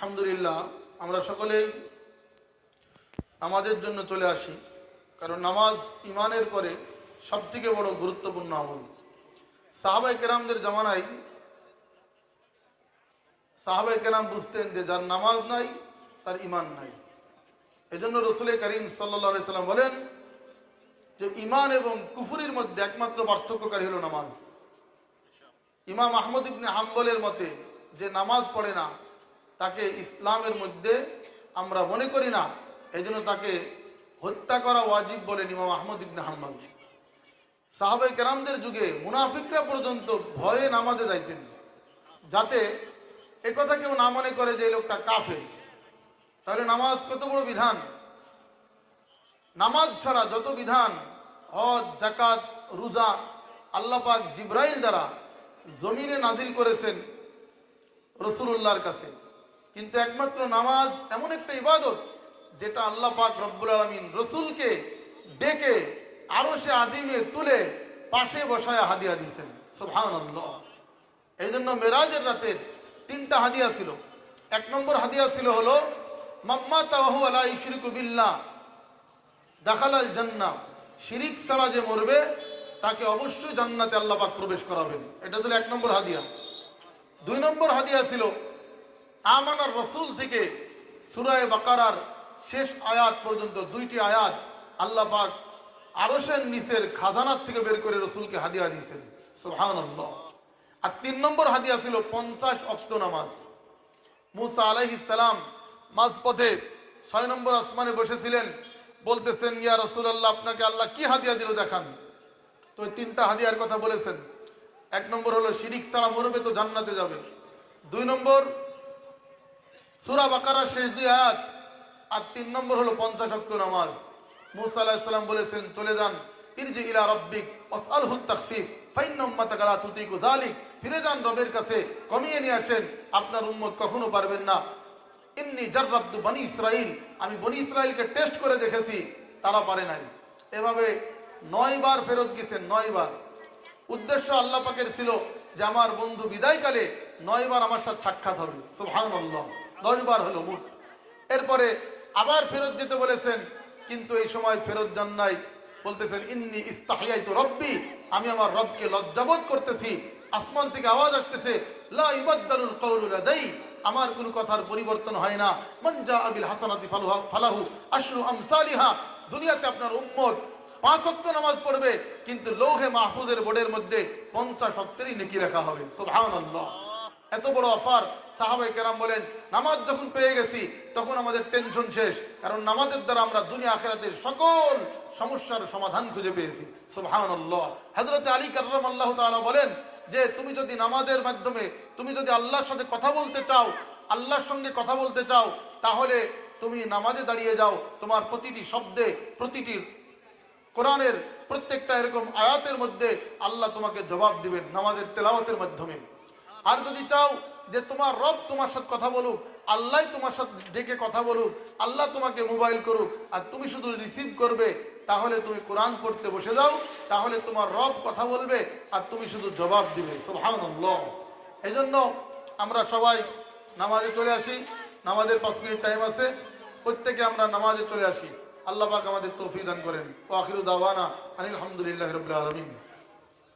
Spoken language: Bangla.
আলহামদুলিল্লাহ, আমরা সকলেই নামাজের জন্য চলে আসি, কারণ নামাজ ইমানের পরে সবথেকে বড় গুরুত্বপূর্ণ আমল। সাহাবাই কেরামদের জামানায় সাহাবাই কেরাম বুঝতেন যে যার নামাজ নাই, তার ইমান নাই। এজন্য রসুল করিম সাল্লা সাল্লাম বলেন যে ইমান এবং কুফুরির মধ্যে একমাত্র পার্থক্যকারী হলো নামাজ। ইমাম আহমদ ইবনে হাম্বলের মতে যে নামাজ পড়ে না তাকে ইসলামের মধ্যে আমরা মনে করি না। এই জন্য তাকে হত্যা করা ওয়াজিব বলেন ইমাম আহমদ ইবনে হাম্বল। সাহাবাই কেরামদের যুগে মুনাফিকরা পর্যন্ত ভয়ে নামাজে যাইতেন। যাতে একথা কেউ না মনে করে যে এই লোকটা কাফের। তাহলে নামাজ কত বড় বিধান? নামাজ ছাড়া যত বিধান, হজ জাকাত রোজা, আল্লাহ পাক জিব্রাইল দ্বারা জমিনে নাজিল করেছেন রসুল্লাহর কাছে। কিন্তু একমাত্র নামাজ এমন একটা ইবাদত যেটা আল্লাহ পাক রব্বুল আলমিন রসুলকে ডেকে আরও সে আজিমে তুলে পাশে বসায় হাদিয়া দিয়েছেন। সুহান এই জন্য মেরাজের রাতের তিনটা হাদিয়া ছিল। এক নম্বর হাদিয়া ছিল হলো মাম্মা তাহু আলা ইশরিকু বিল্লাহ, দাখালাল জান্না। শিরিক সারা যে মরবে, তাকে অবশ্যই জান্নাতে আল্লাহ পাক প্রবেশ করাবেন। এটা ছিল এক নম্বর হাদিয়া। দুই নম্বর হাদিয়া ছিল আমানার রসুল থেকে সুরায় বাকারার শেষ আয়াত পর্যন্ত দুইটি আয়াত আল্লাহ পাক আরশের নিচের খাজানার থেকে বের করে রসুলকে হাদিয়া দিয়েছেন। সুহান আর তিন নম্বর হাদিয়া ছিল পঞ্চাশ অক্ত নামাজ। মুসা আলাইহিসালাম মাঝপথে ছয় নম্বর আসমানে বসেছিলেন, বলতেছেন, ইয়া রসুল্লাহ আপনাকে আল্লাহ কি হাদিয়া দিল দেখান? তো ওই তিনটা হাদিয়ার কথা বলেছেন। এক নম্বর হলো, শিরিক ছাড়া মরবে তো জান্নাতে যাবে। দুই নম্বর সুরা বাকারার শেষ দুই আয়াত আর তিন নম্বর হলো পঞ্চাশ অক্ত নামাজ। মুসা আলাহিসাল্লাম বলেছেন, চলে যান, ইরজি ইলা রব্বিক যালিক। ফিরে যান রবের কাছে, কমিয়ে আপনার কখনো পারবেন না। বনি ইসরাইল আমি বনি ইসরাইলকে টেস্ট করে দেখেছি, তারা পারে নাই। এভাবে নয় বার ফেরত গেছেন, নয় বার। উদ্দেশ্য আল্লাহ পাকের ছিল যে, আমার বন্ধু বিদায়কালে নয় বার আমার সাথে সাক্ষাৎ হবে। সুবহান আল্লাহ দশ বার হলো মোট এরপরে আবার ফেরত যেতে বলেছেন, কিন্তু এই সময় ফেরত যান নাই। বলতেছেন, ইন্নি ইস্তাহিয়াই তো রব্বি, আমি আমার রবকে লজ্জাবোধ করতেছি। আসমান থেকে আওয়াজ আসতেছে আমার কোনো কথার পরিবর্তন হয় না। মঞ্জা আবিল হাসানাতি ফালুহা আশরু আমসালিহা। দুনিয়াতে আপনার উম্মত পাঁচ অক্ত নামাজ পড়বে, কিন্তু লৌহে মাহফুজের বোর্ডের মধ্যে পঞ্চাশ অক্তেরই নেকি লেখা হবে। সুবহানাল্লাহ। এত বড় অফার সাহাবাই কেরাম বলেন, নামাজ যখন পেয়ে গেছি, তখন আমাদের টেনশন শেষ। কারণ নামাজের দ্বারা আমরা দুনিয়া আখেরাতের সকল সমস্যার সমাধান খুঁজে পেয়েছি। সুবহানাল্লাহ। হযরত আলী কাররাম আল্লাহ তাআলা বলেন যে, তুমি যদি নামাজের মাধ্যমে, তুমি যদি আল্লাহর সাথে কথা বলতে চাও, আল্লাহর সঙ্গে কথা বলতে চাও, তাহলে তুমি নামাজে দাঁড়িয়ে যাও। তোমার প্রতিটি শব্দে, প্রতিটি কোরআনের প্রত্যেকটা এরকম আয়াতের মধ্যে আল্লাহ তোমাকে জবাব দিবেন নামাজের তেলাওয়াতের মাধ্যমে। আর যদি চাও যে তোমার রব তোমার সাথে কথা বলুক, আল্লাহ তোমার সাথে ডেকে কথা বলুক, আল্লাহ তোমাকে মোবাইল করুক, আর তুমি শুধু রিসিভ করবে, তাহলে তুমি কোরআন পড়তে বসে যাও, তাহলে তোমার রব কথা বলবে, আর তুমি শুধু জবাব দিবে। এই জন্য আমরা সবাই নামাজে চলে আসি, নামাজের পাঁচ মিনিট টাইম আছে, প্রত্যেকে আমরা নামাজে চলে আসি। আল্লাহ পাক আমাদের তৌফিক দান করেন। ও আখিরু দাওয়ানা আনিল আলহামদুলিল্লাহ রবিল আলমিন।